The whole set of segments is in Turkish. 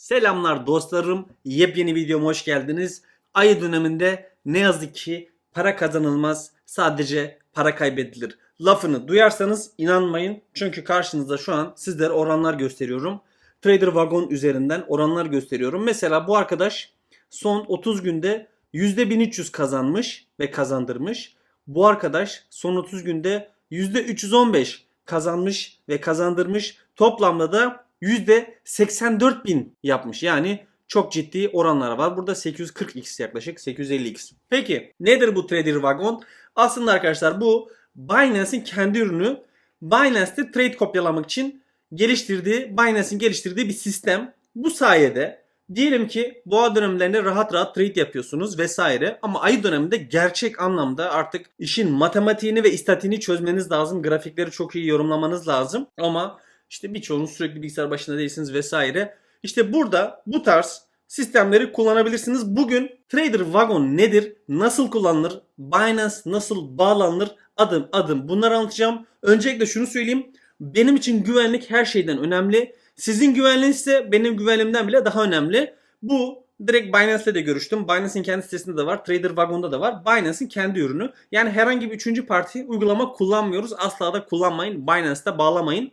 Selamlar dostlarım. Yepyeni videoma hoş geldiniz. Ayı döneminde ne yazık ki para kazanılmaz. Sadece para kaybedilir. Lafını duyarsanız inanmayın. Çünkü karşınızda şu an sizlere oranlar gösteriyorum. Trader Wagon üzerinden oranlar gösteriyorum. Mesela bu arkadaş son 30 günde %1300 kazanmış ve kazandırmış. Bu arkadaş son 30 günde %315 kazanmış ve kazandırmış. Toplamda da %84 bin yapmış. Yani çok ciddi oranlar var. Burada 840x yaklaşık 850x. Peki nedir bu Trader Wagon? Aslında arkadaşlar bu Binance'in kendi ürünü. Binance'te trade kopyalamak için geliştirdiği, Binance'in geliştirdiği bir sistem. Bu sayede diyelim ki boğa dönemlerinde rahat rahat trade yapıyorsunuz vesaire ama ay döneminde gerçek anlamda artık işin matematiğini ve istatiğini çözmeniz lazım. Grafikleri çok iyi yorumlamanız lazım ama işte birçoğunuz sürekli bilgisayar başında değilsiniz vesaire. İşte burada bu tarz sistemleri kullanabilirsiniz. Bugün Trader Wagon nedir? Nasıl kullanılır? Binance nasıl bağlanır? Adım adım bunları anlatacağım. Öncelikle şunu söyleyeyim. Benim için güvenlik her şeyden önemli. Sizin güvenliğiniz ise benim güvenliğimden bile daha önemli. Bu direkt Binance'le de görüştüm. Binance'in kendi sitesinde de var. Trader Wagon'da da var. Binance'in kendi ürünü. Yani herhangi bir üçüncü parti uygulama kullanmıyoruz. Asla da kullanmayın. Binance'da bağlamayın.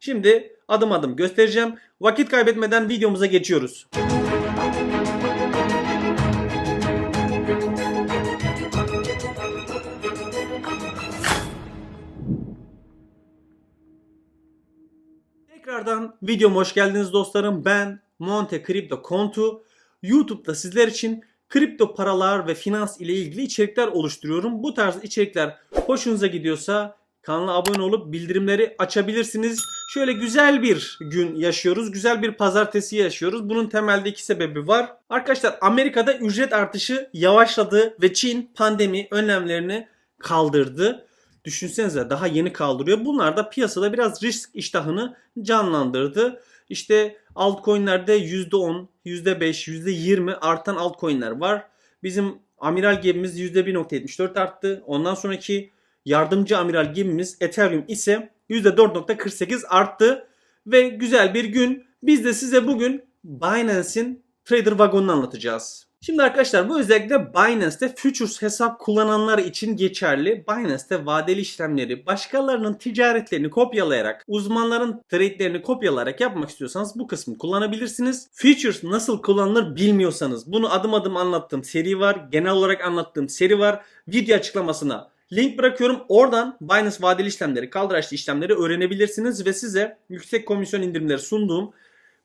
Şimdi adım adım göstereceğim. Vakit kaybetmeden videomuza geçiyoruz. Tekrardan videoma hoş geldiniz dostlarım. Ben Monte Crypto Kontu. YouTube'da sizler için kripto paralar ve finans ile ilgili içerikler oluşturuyorum. Bu tarz içerikler hoşunuza gidiyorsa kanala abone olup bildirimleri açabilirsiniz. Şöyle güzel bir gün yaşıyoruz. Güzel bir pazartesi yaşıyoruz. Bunun temelde iki sebebi var. Arkadaşlar Amerika'da ücret artışı yavaşladı ve Çin pandemi önlemlerini kaldırdı. Düşünsenize daha yeni kaldırıyor. Bunlar da piyasada biraz risk iştahını canlandırdı. İşte altcoin'lerde %10, %5, %20 artan altcoin'ler var. Bizim amiral gemimiz %1.74 arttı. Ondan sonraki yardımcı amiral gemimiz Ethereum ise %4.48 arttı. Ve güzel bir gün. Biz de size bugün Binance'in Trader Wagon'unu anlatacağız. Şimdi arkadaşlar bu özellikle Binance'te Futures hesap kullananlar için geçerli. Binance'te vadeli işlemleri başkalarının ticaretlerini kopyalayarak, uzmanların trade'lerini kopyalayarak yapmak istiyorsanız bu kısmı kullanabilirsiniz. Futures nasıl kullanılır bilmiyorsanız bunu adım adım anlattığım seri var. Genel olarak anlattığım seri var. Video açıklamasına Link bırakıyorum. Oradan Binance vadeli işlemleri, kaldıraçlı işlemleri öğrenebilirsiniz ve size yüksek komisyon indirimleri sunduğum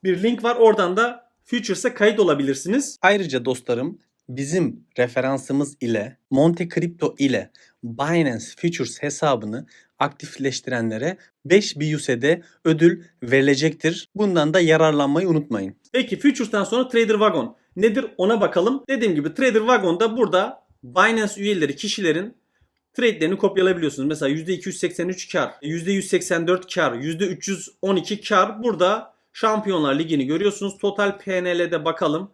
bir link var. Oradan da Futures'a kayıt olabilirsiniz. Ayrıca dostlarım bizim referansımız ile Monte Crypto ile Binance Futures hesabını aktifleştirenlere 5 BUSD ödül verilecektir. Bundan da yararlanmayı unutmayın. Peki Futures'tan sonra Trader Wagon nedir ona bakalım. Dediğim gibi Trader Wagon'da burada Binance üyeleri kişilerin trade'lerini kopyalayabiliyorsunuz. Mesela %283 kar, %184 kar, %312 kar. Burada Şampiyonlar Ligi'ni görüyorsunuz. Total PNL'de bakalım.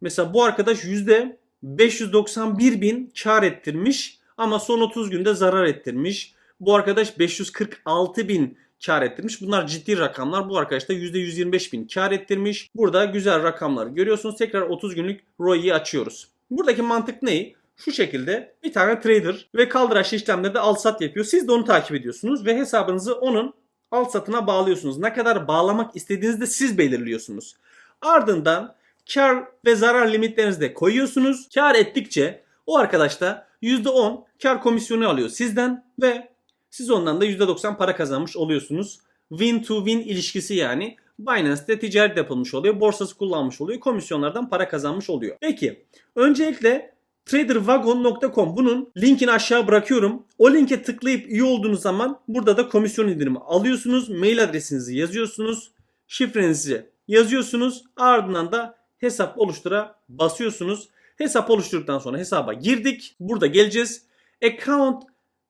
Mesela bu arkadaş %591 bin kar ettirmiş ama son 30 günde zarar ettirmiş. Bu arkadaş 546 bin kar ettirmiş. Bunlar ciddi rakamlar. Bu arkadaş da %125 bin kar ettirmiş. Burada güzel rakamlar görüyorsunuz. Tekrar 30 günlük ROI'yi açıyoruz. Buradaki mantık ne? Şu şekilde bir tane trader ve kaldıraçlı işlemlerde al sat yapıyor. Siz de onu takip ediyorsunuz ve hesabınızı onun al satına bağlıyorsunuz. Ne kadar bağlamak istediğinizi de siz belirliyorsunuz. Ardından kar ve zarar limitlerinizi de koyuyorsunuz. Kar ettikçe o arkadaş da %10 kar komisyonu alıyor sizden ve siz ondan da %90 para kazanmış oluyorsunuz. Win to win ilişkisi yani. Binance'de ticaret yapılmış oluyor. Borsası kullanmış oluyor. Komisyonlardan para kazanmış oluyor. Peki öncelikle traderwagon.com bunun linkini aşağı bırakıyorum. O linke tıklayıp üye olduğunuz zaman burada da komisyon indirimi alıyorsunuz. Mail adresinizi yazıyorsunuz. Şifrenizi yazıyorsunuz. Ardından da hesap oluştura basıyorsunuz. Hesap oluşturduktan sonra hesaba girdik. Burada geleceğiz. Account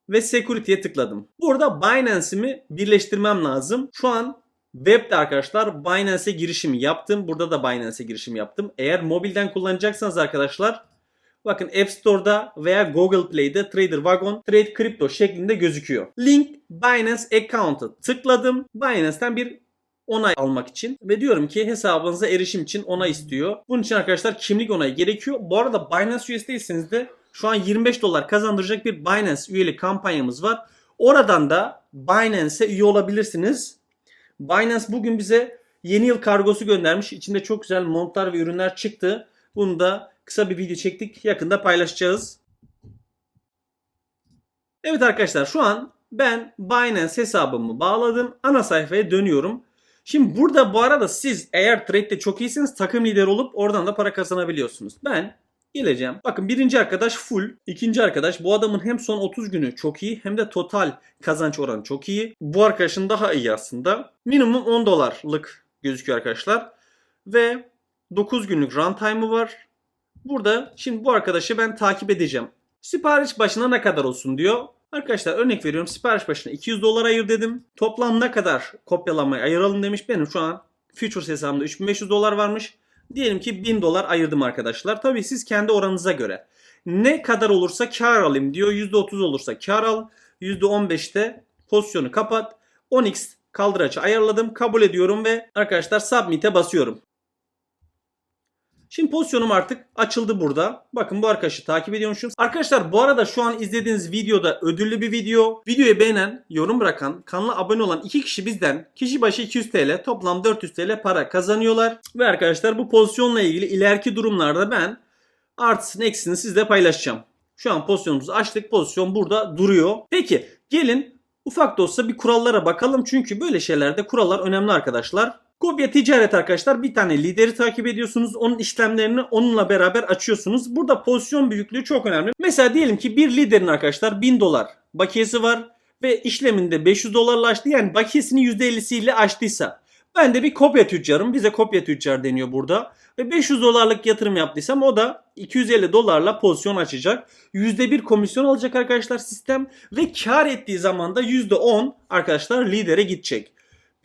ve Security'ye tıkladım. Burada Binance'imi birleştirmem lazım. Şu an Web'de arkadaşlar Binance'e girişimi yaptım. Burada da Binance'e girişim yaptım. Eğer mobilden kullanacaksanız arkadaşlar Bakın App Store'da veya Google Play'de Trader Wagon Trade Crypto şeklinde gözüküyor. Link Binance Account'ı tıkladım. Binance'ten bir onay almak için ve diyorum ki hesabınıza erişim için onay istiyor. Bunun için arkadaşlar kimlik onayı gerekiyor. Bu arada Binance US'deyseniz de şu an 25 dolar kazandıracak bir Binance üyelik kampanyamız var. Oradan da Binance'e üye olabilirsiniz. Binance bugün bize yeni yıl kargosu göndermiş. İçinde çok güzel montlar ve ürünler çıktı. Bunu da kısa bir video çektik. Yakında paylaşacağız. Evet arkadaşlar şu an ben Binance hesabımı bağladım. Ana sayfaya dönüyorum. Şimdi burada bu arada siz eğer trade'de çok iyisiniz takım lideri olup oradan da para kazanabiliyorsunuz. Ben geleceğim. Bakın birinci arkadaş full. ikinci arkadaş bu adamın hem son 30 günü çok iyi hem de total kazanç oranı çok iyi. Bu arkadaşın daha iyi aslında. Minimum 10 dolarlık gözüküyor arkadaşlar. Ve 9 günlük runtime'ı var. Burada şimdi bu arkadaşı ben takip edeceğim. Sipariş başına ne kadar olsun diyor. Arkadaşlar örnek veriyorum sipariş başına 200 dolar ayır dedim. Toplam ne kadar kopyalamayı ayıralım demiş. Benim şu an Futures hesabımda 3500 dolar varmış. Diyelim ki 1000 dolar ayırdım arkadaşlar. Tabii siz kendi oranınıza göre. Ne kadar olursa kar alayım diyor. %30 olursa kar al. %15'te pozisyonu kapat. 10x kaldıraçı ayarladım. Kabul ediyorum ve arkadaşlar submit'e basıyorum. Şimdi pozisyonum artık açıldı burada. Bakın bu arkadaşı takip ediyormuşum. Arkadaşlar bu arada şu an izlediğiniz videoda ödüllü bir video. Videoyu beğenen, yorum bırakan, kanala abone olan iki kişi bizden kişi başı 200 TL toplam 400 TL para kazanıyorlar. Ve arkadaşlar bu pozisyonla ilgili ileriki durumlarda ben artısını eksisini sizle paylaşacağım. Şu an pozisyonumuzu açtık. Pozisyon burada duruyor. Peki gelin ufak da olsa bir kurallara bakalım. Çünkü böyle şeylerde kurallar önemli arkadaşlar. Kopya ticaret arkadaşlar bir tane lideri takip ediyorsunuz. Onun işlemlerini onunla beraber açıyorsunuz. Burada pozisyon büyüklüğü çok önemli. Mesela diyelim ki bir liderin arkadaşlar 1000 dolar bakiyesi var ve işleminde 500 dolarla açtı. Yani bakiyesini %50'siyle açtıysa ben de bir kopya tüccarım. Bize kopya tüccar deniyor burada. Ve 500 dolarlık yatırım yaptıysam o da 250 dolarla pozisyon açacak. %1 komisyon alacak arkadaşlar sistem. Ve kar ettiği zaman da %10 arkadaşlar lidere gidecek.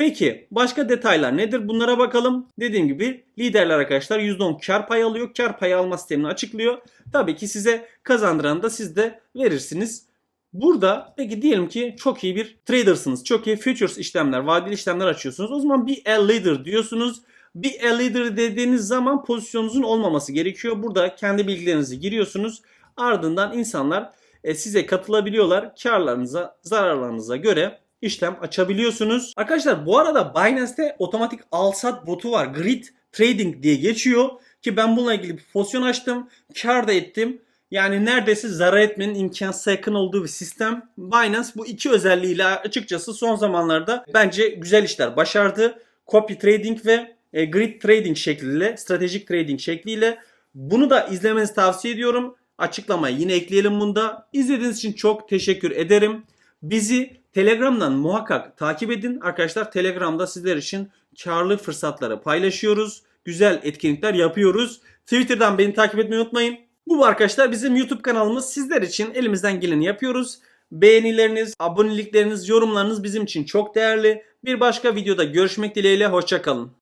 Peki başka detaylar nedir? Bunlara bakalım. Dediğim gibi liderler arkadaşlar %10 kar payı alıyor. Kar payı alma sistemini açıklıyor. Tabii ki size kazandıran da siz de verirsiniz. Burada peki diyelim ki çok iyi bir tradersınız. Çok iyi futures işlemler, vadeli işlemler açıyorsunuz. O zaman bir L leader diyorsunuz. Bir L leader dediğiniz zaman pozisyonunuzun olmaması gerekiyor. Burada kendi bilgilerinizi giriyorsunuz. Ardından insanlar e, size katılabiliyorlar. Karlarınıza, zararlarınıza göre işlem açabiliyorsunuz. Arkadaşlar bu arada Binance'te otomatik al-sat botu var. Grid Trading diye geçiyor. Ki ben bununla ilgili bir pozisyon açtım. Kar da ettim. Yani neredeyse zarar etmenin imkansıza yakın olduğu bir sistem. Binance bu iki özelliğiyle açıkçası son zamanlarda bence güzel işler başardı. Copy trading ve e, grid trading şekliyle, stratejik trading şekliyle bunu da izlemenizi tavsiye ediyorum. Açıklamayı yine ekleyelim bunda. İzlediğiniz için çok teşekkür ederim. Bizi Telegram'dan muhakkak takip edin. Arkadaşlar Telegram'da sizler için karlı fırsatları paylaşıyoruz. Güzel etkinlikler yapıyoruz. Twitter'dan beni takip etmeyi unutmayın. Bu arkadaşlar bizim YouTube kanalımız. Sizler için elimizden geleni yapıyoruz. Beğenileriniz, abonelikleriniz, yorumlarınız bizim için çok değerli. Bir başka videoda görüşmek dileğiyle. Hoşçakalın.